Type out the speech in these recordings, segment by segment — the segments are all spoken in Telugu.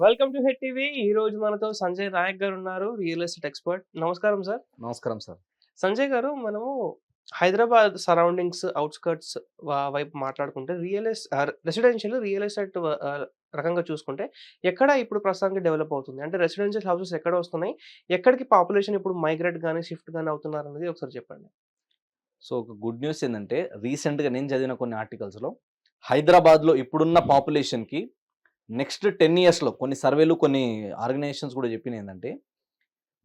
Welcome to head TV. ఈ రోజు మనతో సంజయ్ నాయక్ గారు ఉన్నారు. Real estate expert. నమస్కారం సార్. నమస్కారం సార్. సంజయ్ గారు మనము హైదరాబాద్ సరౌండింగ్స్ అవుట్స్కర్ట్స్ వైపు మాట్లాడుకుంటే real es residential real estate రకంగా చూసుకుంటే ఎక్కడ ఇప్పుడు ప్రస్తుతానికి డెవలప్ అవుతుంది? అంటే రెసిడెన్షియల్ హౌసెస్ ఎక్కడ వస్తున్నాయి? ఎక్కడికి పాపులేషన్ ఇప్పుడు మైగ్రేట్ కానీ షిఫ్ట్ కానీ అవుతున్నారు అనేది ఒకసారి చెప్పండి. సో ఒక గుడ్ న్యూస్ ఏంటంటే రీసెంట్గా నేను చదివిన కొన్ని ఆర్టికల్స్లో హైదరాబాద్లో ఇప్పుడున్న పాపులేషన్కి నెక్స్ట్ టెన్ ఇయర్స్లో కొన్ని సర్వేలు కొన్ని ఆర్గనైజేషన్స్ కూడా చెప్పిన ఏంటంటే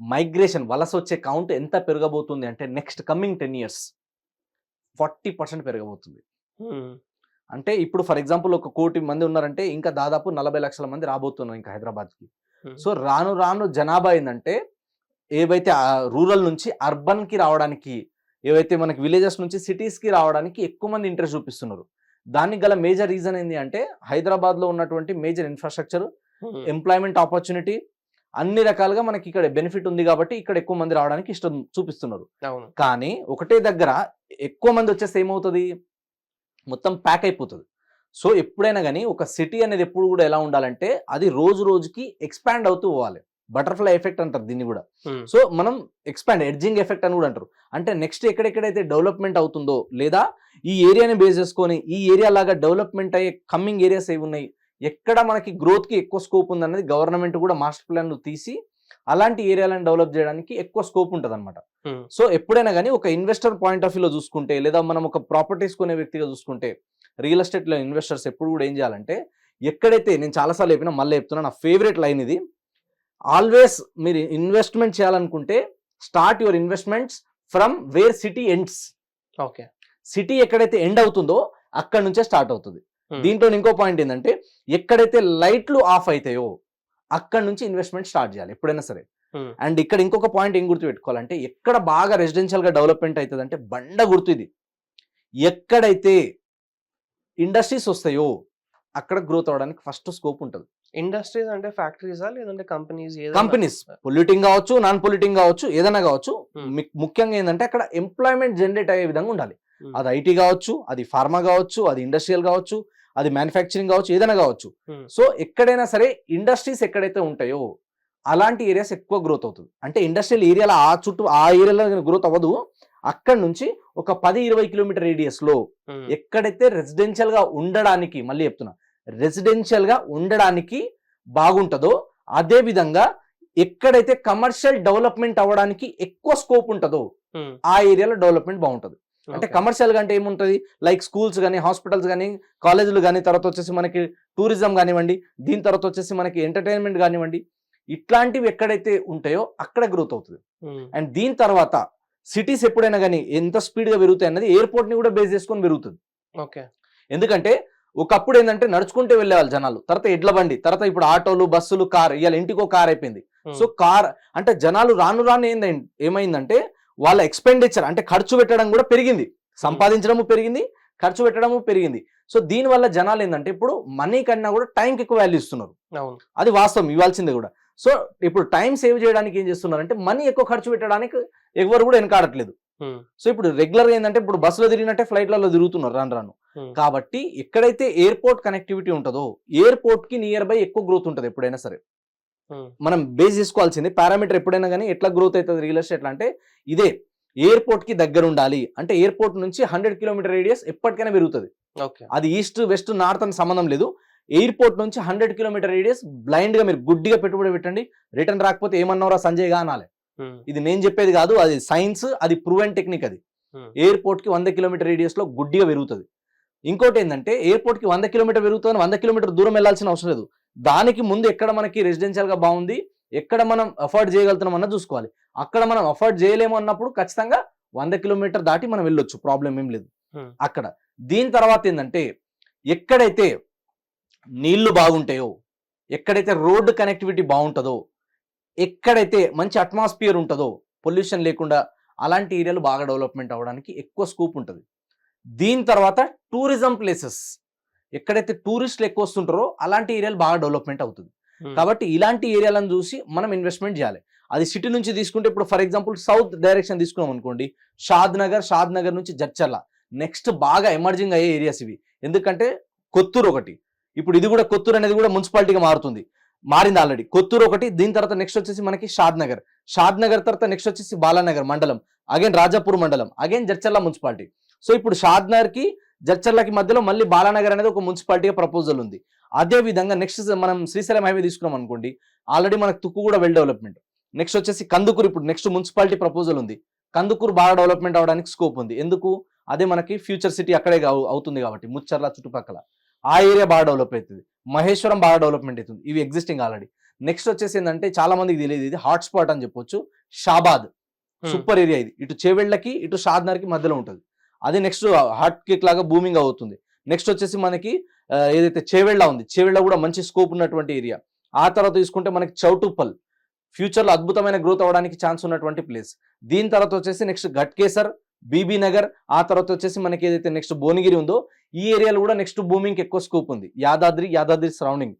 మైగ్రేషన్ వలస వచ్చే కౌంట్ ఎంత పెరగబోతుంది అంటే next coming ten years forty percent పెరగబోతుంది. అంటే ఇప్పుడు ఫర్ ఎగ్జాంపుల్ ఒక కోటి మంది ఉన్నారంటే ఇంకా దాదాపు నలభై లక్షల మంది రాబోతున్నారు ఇంకా హైదరాబాద్కి. సో రాను రాను జనాభా ఏంటంటే ఏవైతే రూరల్ నుంచి అర్బన్కి రావడానికి ఏవైతే మనకి విలేజెస్ నుంచి సిటీస్కి రావడానికి ఎక్కువ మంది ఇంట్రెస్ట్ చూపిస్తున్నారు దానికి గల మేజర్ రీజన్ ఏంటి అంటే హైదరాబాద్లో ఉన్నటువంటి మేజర్ ఇన్ఫ్రాస్ట్రక్చర్. ఎంప్లాయ్మెంట్ ఆపర్చునిటీ అన్ని రకాలుగా మనకి ఇక్కడ బెనిఫిట్ ఉంది కాబట్టి ఇక్కడ ఎక్కువ మంది రావడానికి ఇష్టం చూపిస్తున్నారు. కానీ ఒకటే దగ్గర ఎక్కువ మంది వచ్చేస్తే ఏమవుతుంది? మొత్తం ప్యాక్ అయిపోతుంది. సో ఎప్పుడైనా కానీ ఒక సిటీ అనేది ఎప్పుడు కూడా ఎలా ఉండాలంటే అది రోజు రోజుకి ఎక్స్పాండ్ అవుతూ పోవాలి. బటర్ఫ్లై ఎఫెక్ట్ అంటారు దీన్ని కూడా. సో మనం ఎక్స్పాండ్ ఎడ్జింగ్ ఎఫెక్ట్ అని కూడా అంటారు అంటే నెక్స్ట్ ఎక్కడెక్కడైతే డెవలప్మెంట్ అవుతుందో లేదా ఈ ఏరియాని బేస్ చేసుకొని ఈ ఏరియా లాగా డెవలప్మెంట్ అయ్యే కమ్మింగ్ ఏరియాస్ ఏవి ఉన్నాయి ఎక్కడ మనకి గ్రోత్కి ఎక్కువ స్కోప్ ఉందన్నది గవర్నమెంట్ కూడా మాస్టర్ ప్లాన్ తీసి అలాంటి ఏరియాలను డెవలప్ చేయడానికి ఎక్కువ స్కోప్ ఉంటుంది అనమాట. సో ఎప్పుడైనా కానీ ఒక ఇన్వెస్టర్ పాయింట్ ఆఫ్ వ్యూలో చూసుకుంటే లేదా మనం ఒక ప్రాపర్టీస్ కొనే వ్యక్తిగా చూసుకుంటే రియల్ ఎస్టేట్లో ఇన్వెస్టర్స్ ఎప్పుడు కూడా ఏం చేయాలంటే ఎక్కడైతే నేను చాలాసార్లు చెప్పినా మళ్ళీ చెప్తున్నా నా ఫేవరెట్ లైన్ ఇది ఆల్వేస్ మీరు ఇన్వెస్ట్మెంట్ చేయాలనుకుంటే start your investments from where city ends. Okay. City ఎక్కడైతే ఎండ్ అవుతుందో అక్కడ నుంచే స్టార్ట్ అవుతుంది. Hmm. దీంట్లో ఇంకో పాయింట్ ఏంటంటే ఎక్కడైతే లైట్లు ఆఫ్ అవుతాయో అక్కడ నుంచి ఇన్వెస్ట్మెంట్ స్టార్ట్ చేయాలి ఎప్పుడైనా సరే. Hmm. అండ్ ఇక్కడ ఇంకొక పాయింట్ ఏం గుర్తుపెట్టుకోవాలంటే ఎక్కడ బాగా రెసిడెన్షియల్గా డెవలప్మెంట్ అవుతుంది అంటే బండ గుర్తు ఇది. ఎక్కడైతే ఇండస్ట్రీస్ వస్తాయో అక్కడ గ్రోత్ అవడానికి ఫస్ట్ స్కోప్ ఉంటుంది. ఇండస్ట్రీస్ అంటే ఫ్యాక్టరీసా? లేదంటే కంపెనీస్ కంపెనీస్. పొల్యూటింగ్ కావచ్చు నాన్ పొల్యూటింగ్ కావచ్చు ఏదైనా కావచ్చు. ముఖ్యంగా ఏంటంటే అక్కడ ఎంప్లాయ్మెంట్ జనరేట్ అయ్యే విధంగా ఉండాలి. అది ఐటీ కావచ్చు అది ఫార్మా కావచ్చు అది ఇండస్ట్రియల్ కావచ్చు అది మ్యానుఫ్యాక్చరింగ్ కావచ్చు ఏదైనా కావచ్చు. సో ఎక్కడైనా సరే ఇండస్ట్రీస్ ఎక్కడైతే ఉంటాయో అలాంటి ఏరియాస్ ఎక్కువ గ్రోత్ అవుతుంది. అంటే ఇండస్ట్రియల్ ఏరియాలో ఆ చుట్టూ ఆ ఏరియాలో గ్రోత్ అవ్వదు అక్కడ నుంచి ఒక పది ఇరవై కిలోమీటర్ రేడియస్లో ఎక్కడైతే రెసిడెన్షియల్గా ఉండడానికి మళ్ళీ చెప్తున్నా రెసిడెన్షియల్గా ఉండడానికి బాగుంటుందో అదే విధంగా ఎక్కడైతే కమర్షియల్ డెవలప్మెంట్ అవ్వడానికి ఎక్కువ స్కోప్ ఉంటుందో ఆ ఏరియాలో డెవలప్మెంట్ బాగుంటుంది. అంటే కమర్షియల్గా అంటే ఏముంటుంది? లైక్ స్కూల్స్ కానీ హాస్పిటల్స్ కానీ కాలేజీలు కానీ తర్వాత వచ్చేసి మనకి టూరిజం కానివ్వండి దీని తర్వాత వచ్చేసి మనకి ఎంటర్టైన్మెంట్ కానివ్వండి ఇట్లాంటివి ఎక్కడైతే ఉంటాయో అక్కడ గ్రోత్ అవుతుంది. అండ్ దీని తర్వాత సిటీస్ ఎప్పుడైనా కానీ ఎంత స్పీడ్గా పెరుగుతాయి అన్నది ఎయిర్పోర్ట్ని కూడా బేస్ చేసుకొని పెరుగుతుంది. ఓకే. ఎందుకంటే ఒకప్పుడు ఏంటంటే నడుచుకుంటే వెళ్ళేవాళ్ళు జనాలు. తర్వాత ఎడ్ల బండి తర్వాత ఇప్పుడు ఆటోలు బస్సులు కార్ ఇవాళ ఇంటికో కార్ అయిపోయింది. సో కార్ అంటే జనాలు రాను రాను ఏంది ఏమైందంటే వాళ్ళ ఎక్స్పెండిచర్ అంటే ఖర్చు పెట్టడం కూడా పెరిగింది. సంపాదించడము పెరిగింది ఖర్చు పెట్టడము పెరిగింది. సో దీని వల్ల జనాలు ఏంటంటే ఇప్పుడు మనీ కన్నా కూడా టైంకి ఎక్కువ వాల్యూ ఇస్తున్నారు. అది వాస్తవం ఇవ్వాల్సిందే కూడా. సో ఇప్పుడు టైం సేవ్ చేయడానికి ఏం చేస్తున్నారంటే మనీ ఎక్కువ ఖర్చు పెట్టడానికి ఎవరు కూడా వెనకాడట్లేదు. సో ఇప్పుడు రెగ్యులర్గా ఏంటంటే ఇప్పుడు బస్సులో తిరిగినట్టే ఫ్లైట్లలో తిరుగుతున్నారు రాను రాను. కాబట్టి ఎక్కడైతే ఎయిర్పోర్ట్ కనెక్టివిటీ ఉంటుందో ఎయిర్పోర్ట్కి నియర్ బై ఎక్కువ గ్రోత్ ఉంటుంది ఎప్పుడైనా సరే. మనం బేస్ చేసుకోవాల్సింది పారామీటర్ ఎప్పుడైనా కానీ ఎట్లా గ్రోత్ అవుతుంది రియల్ ఎస్టేట్ అంటే ఇదే ఎయిర్పోర్ట్కి దగ్గర ఉండాలి అంటే ఎయిర్పోర్ట్ నుంచి హండ్రెడ్ కిలోమీటర్ రేడియస్ ఎప్పటికైనా పెరుగుతుంది. అది ఈస్ట్ వెస్ట్ నార్త్ అని సంబంధం లేదు. ఎయిర్పోర్ట్ నుంచి హండ్రెడ్ కిలోమీటర్ రేడియస్ బ్లైండ్గా మీరు గుడ్డిగా పెట్టుబడి పెట్టండి. రిటర్న్ రాకపోతే ఏమన్నారా సంజయ్గా అనాలి. ఇది నేను చెప్పేది కాదు అది సైన్స్ అది ప్రూవెన్ టెక్నిక్ అది. ఎయిర్పోర్ట్కి వంద కిలోమీటర్ రేడియస్లో గుడ్డిగా పెరుగుతుంది. ఇంకోటి ఏంటంటే ఎయిర్పోర్ట్కి వంద కిలోమీటర్ పెరుగుతుంది వంద కిలోమీటర్ దూరం వెళ్ళాల్సిన అవసరం లేదు. దానికి ముందు ఎక్కడ మనకి రెసిడెన్షియల్గా బాగుంది ఎక్కడ మనం అఫోర్డ్ చేయగలుగుతున్నాం అన్నది చూసుకోవాలి. అక్కడ మనం అఫోర్డ్ చేయలేము అన్నప్పుడు ఖచ్చితంగా వంద కిలోమీటర్ దాటి మనం వెళ్ళొచ్చు ప్రాబ్లం ఏం లేదు. అక్కడ. దీని తర్వాత ఏంటంటే ఎక్కడైతే నీళ్ళు బాగుంటాయో ఎక్కడైతే రోడ్డు కనెక్టివిటీ బాగుంటుందో ఎక్కడైతే మంచి అట్మాస్ఫియర్ ఉంటుందో పొల్యూషన్ లేకుండా అలాంటి ఏరియాలు బాగా డెవలప్మెంట్ అవ్వడానికి ఎక్కువ స్కోప్ ఉంటుంది. దీని తర్వాత టూరిజం ప్లేసెస్ ఎక్కడైతే టూరిస్టులు ఎక్కువ వస్తుంటారో అలాంటి ఏరియాలు బాగా డెవలప్మెంట్ అవుతుంది. కాబట్టి ఇలాంటి ఏరియాలను చూసి మనం ఇన్వెస్ట్మెంట్ చేయాలి. అది సిటీ నుంచి తీసుకుంటే ఇప్పుడు ఫర్ ఎగ్జాంపుల్ సౌత్ డైరెక్షన్ తీసుకున్నాం అనుకోండి షాద్ నగర్ షాద్ నగర్ నుంచి జడ్చర్ల. నెక్స్ట్ బాగా ఎమర్జింగ్ అయ్యే ఏరియాస్ ఇవి. ఎందుకంటే కొత్తూరు ఒకటి. ఇప్పుడు ఇది కూడా కొత్తూరు అనేది కూడా మున్సిపాలిటీగా మారుతుంది. మారింది ఆల్రెడీ కొత్తూరు ఒకటి దీని తర్వాత నెక్స్ట్ వచ్చేసి మనకి షాద్ నగర్ షాద్ నగర్ తర్వాత నెక్స్ట్ వచ్చేసి బాలానగర్ మండలం. అగైన్ రాజాపూర్ మండలం. Again Jadcherla municipality. సో ఇప్పుడు షాద్ నగర్కి జడ్చర్లకి మధ్యలో మళ్ళీ బాలానగర్ అనేది ఒక మున్సిపాలిటీగా ప్రపోజల్ ఉంది. అదే విధంగా నెక్స్ట్ మనం శ్రీశైలం హైవే తీసుకున్నాం అనుకోండి ఆల్రెడీ మనకు తుక్కు కూడా వెల్ డెవలప్మెంట్ నెక్స్ట్ వచ్చేసి కందుకూరు ఇప్పుడు నెక్స్ట్ మున్సిపాలిటీ ప్రపోజల్ ఉంది. కందుకూరు బాగా డెవలప్మెంట్ అవడానికి స్కోప్ ఉంది. ఎందుకు? అదే మనకి ఫ్యూచర్ సిటీ అక్కడే కావు- అవుతుంది కాబట్టి ముచ్చర్ల చుట్టుపక్కల. ఆ ఏరియా బాగా డెవలప్ అవుతుంది. మహేశ్వరం బాగా డెవలప్మెంట్ అవుతుంది. ఇవి ఎగ్జిస్టింగ్ ఆల్రెడీ నెక్స్ట్ వచ్చేసి ఏంటంటే చాలా మందికి తెలియదు ఇది హాట్ స్పాట్ అని చెప్పొచ్చు. షాబాద్. సూపర్ ఏరియా ఇది. ఇటు చేవెళ్ళకి ఇటు షాద్నర్కి మధ్యలో ఉంటుంది. అది నెక్స్ట్ హాట్ కేక్ లాగా బూమింగ్ అవుతుంది. నెక్స్ట్ వచ్చేసి మనకి ఏదైతే చేవెళ్ళ ఉంది చేవెళ్ళ కూడా మంచి స్కోప్ ఉన్నటువంటి ఏరియా ఆ తర్వాత తీసుకుంటే మనకి చౌటుప్పల్. ఫ్యూచర్లో అద్భుతమైన గ్రోత్ అవ్వడానికి ఛాన్స్ ఉన్నటువంటి ప్లేస్ దీని తర్వాత వచ్చేసి నెక్స్ట్ ఘట్కేసర్ బీబీ నగర్ ఆ తర్వాత వచ్చేసి మనకి ఏదైతే నెక్స్ట్ భువనగిరి ఉందో ఈ ఏరియాలో కూడా నెక్స్ట్ బూమింగ్ ఎక్కువ స్కోప్ ఉంది. యాదాద్రి యాదాద్రి సరౌండింగ్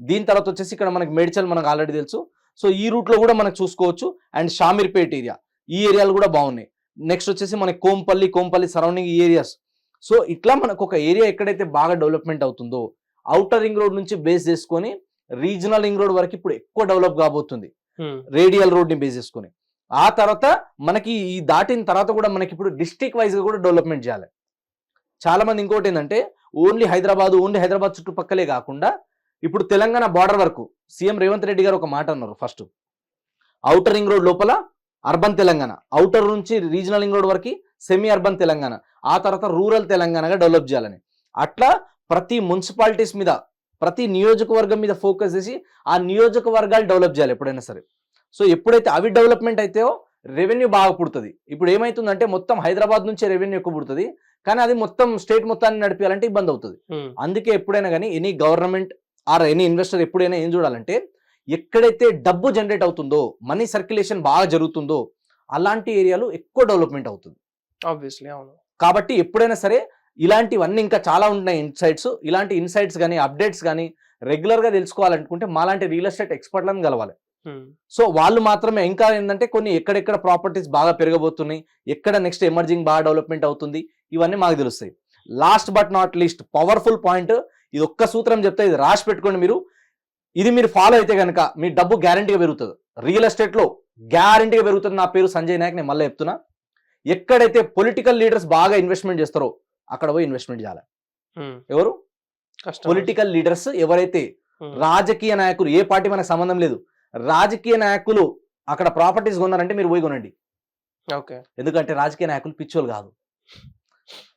దీని తర్వాత వచ్చేసి ఇక్కడ మనకి మేడ్చల్ మనకు ఆల్రెడీ తెలుసు. సో ఈ రూట్లో కూడా మనకు చూసుకోవచ్చు. అండ్ షామీర్పేట్ ఏరియా ఈ ఏరియాలు కూడా బాగున్నాయి. నెక్స్ట్ వచ్చేసి మనకి కోంపల్లి కోంపల్లి సరౌండింగ్ ఈ ఏరియాస్ సో ఇట్లా మనకు ఒక ఏరియా ఎక్కడైతే బాగా డెవలప్మెంట్ అవుతుందో అవుటర్ రింగ్ రోడ్ నుంచి బేస్ చేసుకొని రీజనల్ రింగ్ రోడ్ వరకు ఇప్పుడు ఎక్కువ డెవలప్ కాబోతుంది. Hmm. రేడియల్ రోడ్ని బేస్ చేసుకొని. ఆ తర్వాత మనకి ఈ దాటిన తర్వాత కూడా మనకి ఇప్పుడు డిస్టిక్ వైజ్గా కూడా డెవలప్మెంట్ చేయాలి. చాలా మంది ఇంకోటి ఏంటంటే ఓన్లీ హైదరాబాద్ ఓన్లీ హైదరాబాద్ చుట్టుపక్కలే కాకుండా ఇప్పుడు తెలంగాణ బార్డర్ వరకు సీఎం రేవంత్ రెడ్డి గారు ఒక మాట అన్నారు ఫస్ట్ అవుటర్ రింగ్ రోడ్ లోపల అర్బన్ తెలంగాణ అవుటర్ నుంచి రీజనల్ రింగ్ రోడ్ వరకు సెమీ అర్బన్ తెలంగాణ ఆ తర్వాత రూరల్ తెలంగాణగా డెవలప్ చేయాలని. అట్లా ప్రతి మున్సిపాలిటీస్ మీద ప్రతి నియోజకవర్గం మీద ఫోకస్ చేసి ఆ నియోజకవర్గాలు డెవలప్ చేయాలి ఎప్పుడైనా సరే. సో ఎప్పుడైతే అవి డెవలప్మెంట్ అయితాయో రెవెన్యూ బాగా పుడుతుంది. ఇప్పుడు ఏమైతుందంటే మొత్తం హైదరాబాద్ నుంచే రెవెన్యూ ఎక్కువ పుడుతుంది. కానీ అది మొత్తం స్టేట్ మొత్తాన్ని నడిపించాలంటే ఇబ్బంది అవుతుంది. అందుకే ఎప్పుడైనా కానీ any government or any investor ఎప్పుడైనా ఏం చూడాలంటే ఎక్కడైతే డబ్బు జనరేట్ అవుతుందో మనీ సర్క్యులేషన్ బాగా జరుగుతుందో అలాంటి ఏరియాలు ఎక్కువ డెవలప్మెంట్ అవుతుంది. ఆబ్వియస్లీ అవును. కాబట్టి ఎప్పుడైనా సరే ఇలాంటివన్నీ ఇంకా చాలా ఉన్నాయి ఇన్సైట్స్. ఇలాంటి ఇన్సైట్స్ కానీ అప్డేట్స్ కానీ రెగ్యులర్గా తెలుసుకోవాలనుకుంటే మాలాంటి రియల్ ఎస్టేట్ ఎక్స్పర్ట్లను కలవాలి. సో వాళ్ళు మాత్రమే ఇంకా ఏంటంటే కొన్ని ఎక్కడెక్కడ ప్రాపర్టీస్ బాగా పెరగబోతున్నాయి ఎక్కడ నెక్స్ట్ ఎమర్జింగ్ బాగా డెవలప్మెంట్ అవుతుంది ఇవన్నీ మాకు తెలుస్తాయి. Last but not least powerful point ఇది ఒక్క సూత్రం చెప్తే ఇది రాసి పెట్టుకోండి మీరు. ఇది మీరు ఫాలో అయితే కనుక మీ డబ్బు గ్యారంటీగా పెరుగుతుంది. రియల్ ఎస్టేట్లో గ్యారంటీగా పెరుగుతుంది నా పేరు సంజయ్ నాయక్ నేను మళ్ళీ చెప్తున్నా. ఎక్కడైతే పొలిటికల్ లీడర్స్ బాగా ఇన్వెస్ట్మెంట్ చేస్తారో అక్కడ పోయి ఇన్వెస్ట్మెంట్ చేయాలి. ఎవరు? పొలిటికల్ లీడర్స్ ఎవరైతే. రాజకీయ నాయకులు ఏ పార్టీ మనకు సంబంధం లేదు రాజకీయ నాయకులు అక్కడ ప్రాపర్టీస్ కొన్నారంటే మీరు పోయి కొనండి. ఓకే. ఎందుకంటే రాజకీయ నాయకులు పిచ్చోలు కాదు.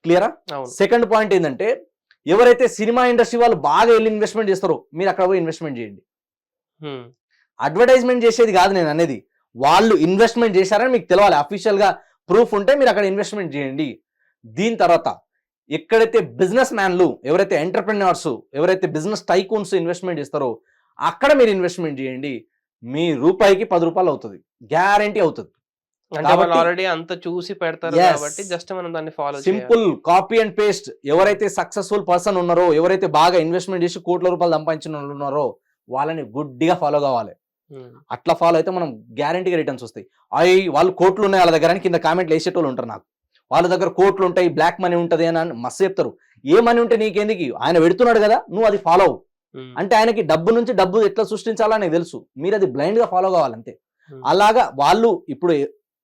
క్లియరా? సెకండ్ పాయింట్ ఏంటంటే ఎవరైతే సినిమా ఇండస్ట్రీ వాళ్ళు బాగా వెళ్ళి ఇన్వెస్ట్మెంట్ చేస్తారో మీరు అక్కడ పోయి ఇన్వెస్ట్మెంట్ చేయండి. అడ్వర్టైజ్మెంట్ చేసేది కాదు నేను అనేది. వాళ్ళు ఇన్వెస్ట్మెంట్ చేశారని మీకు తెలవాలి. అఫీషియల్గా ప్రూఫ్ ఉంటే మీరు అక్కడ ఇన్వెస్ట్మెంట్ చేయండి. దీని తర్వాత ఎక్కడైతే బిజినెస్ మ్యాన్లు ఎవరైతే ఎంటర్ప్రెన్యూర్స్ ఎవరైతే బిజినెస్ టైకూన్స్ ఇన్వెస్ట్మెంట్ చేస్తారో అక్కడ మీరు ఇన్వెస్ట్మెంట్ చేయండి. మీ రూపాయికి పది రూపాయలు అవుతుంది. గ్యారంటీ అవుతుంది. ఆల్రెడీ అంత చూసి పెడతారు. కాబట్టి జస్ట్ మనం దాన్ని follow simple copy and paste. ఎవరైతే సక్సెస్ఫుల్ పర్సన్ ఉన్నారో ఎవరైతే బాగా ఇన్వెస్ట్మెంట్ చేసి కోట్ల రూపాయలు సంపాదించిన ఉన్నారో వాళ్ళని గుడ్డిగా ఫాలో కావాలి. అట్లా ఫాలో అయితే మనం గ్యారంటీగా రిటర్న్స్ వస్తాయి. అవి వాళ్ళు కోట్లు ఉన్నాయి వాళ్ళ దగ్గర కింద కామెంట్లు వేసేటోళ్ళు ఉంటారు నాకు. వాళ్ళ దగ్గర కోట్లు ఉంటాయి బ్లాక్ మనీ ఉంటది అని మస్తు చెప్తారు. ఏ మనీ ఉంటే నీకెందుకు? ఆయన పెడుతున్నాడు కదా నువ్వు అది ఫాలో అవ్వు. అంటే ఆయనకి డబ్బు నుంచి డబ్బు ఎట్లా సృష్టించాలో ఆయనకు తెలుసు. మీరు అది బ్లైండ్గా ఫాలో కావాలంతే. అలాగా వాళ్ళు ఇప్పుడు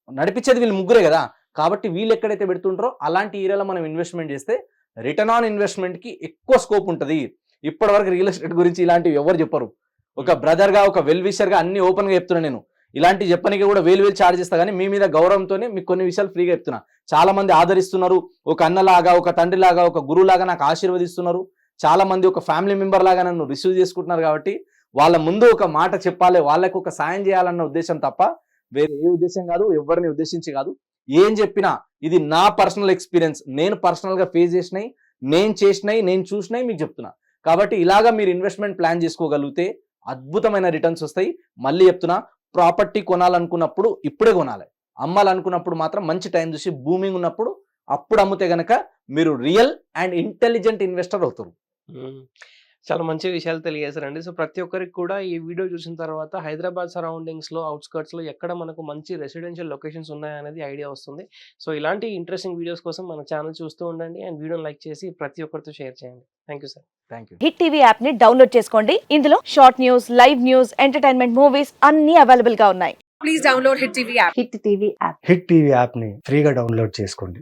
నడిపించేది వీళ్ళు ముగ్గురే కదా. కాబట్టి వీళ్ళు ఎక్కడైతే పెడుతుంటారో అలాంటి ఏరియాలో మనం ఇన్వెస్ట్మెంట్ చేస్తే రిటర్న్ ఆన్ ఇన్వెస్ట్మెంట్కి ఎక్కువ స్కోప్ ఉంటుంది. ఇప్పటి వరకు రియల్ ఎస్టేట్ గురించి ఇలాంటివి ఎవరు చెప్పరు. ఒక బ్రదర్గా ఒక వెల్ విషర్గా అన్ని ఓపెన్గా చెప్తున్నా నేను. ఇలాంటి చెప్పడానికి కూడా వేలు వేలు చార్జ్ చేస్తా కానీ మీ మీద గౌరవంతోనే మీకు కొన్ని విషయాలు ఫ్రీగా చెప్తున్నా. చాలా మంది ఆదరిస్తున్నారు. ఒక అన్నలాగా ఒక తండ్రిలాగా ఒక గురువులాగా నాకు ఆశీర్వదిస్తున్నారు. చాలా మంది ఒక ఫ్యామిలీ మెంబర్ లాగా నన్ను రిసీవ్ చేసుకుంటున్నారు కాబట్టి వాళ్ళ ముందు ఒక మాట చెప్పాలి వాళ్ళకు ఒక సాయం చేయాలన్న ఉద్దేశం తప్ప వేరే ఏ ఉద్దేశం కాదు ఎవరిని ఉద్దేశించి కాదు. ఏం చెప్పినా ఇది నా పర్సనల్ ఎక్స్పీరియన్స్ నేను పర్సనల్గా ఫేస్ చేసినాయి నేను చేసినాయి నేను చూసినాయి మీకు చెప్తున్నా. కాబట్టి ఇలాగా మీరు ఇన్వెస్ట్మెంట్ ప్లాన్ చేసుకోగలిగితే అద్భుతమైన రిటర్న్స్ వస్తాయి. మళ్ళీ చెప్తున్నా ప్రాపర్టీ కొనాలనుకున్నప్పుడు ఇప్పుడే కొనాలి. అమ్మాలనుకున్నప్పుడు మాత్రం మంచి టైం చూసి బూమింగ్ ఉన్నప్పుడు అప్పుడు అమ్మితే గనక మీరు రియల్ అండ్ ఇంటెలిజెంట్ ఇన్వెస్టర్ అవుతారు. చాలా మంచి విషయాలు తెలియజేశారండి. సో, ప్రతి ఒక్కరికి కూడా ఈ వీడియో చూసిన తర్వాత హైదరాబాద్ సరౌండింగ్స్‌లో, ఔట్‌స్కర్ట్స్‌లో ఎక్కడ మనకు మంచి రెసిడెన్షియల్ లొకేషన్స్ ఉన్నాయనేది ఐడియా వస్తుంది. సో, ఇలాంటి ఇంట్రెస్టింగ్ వీడియోస్ కోసం మన ఛానల్ చూస్తూ ఉండండి. అండ్ వీడియోని లైక్ చేసి ప్రతి ఒక్కరితో షేర్ చేయండి. Thank you sir. Thank you. Hit TV యాప్ని డౌన్లోడ్ చేసుకోండి ఇందులో short news live news entertainment movies అన్ని అవైలబుల్గా ఉన్నాయి please download Hit TV app. Hit TV app Hit TV యాప్ని ఫ్రీగా డౌన్లోడ్ చేసుకోండి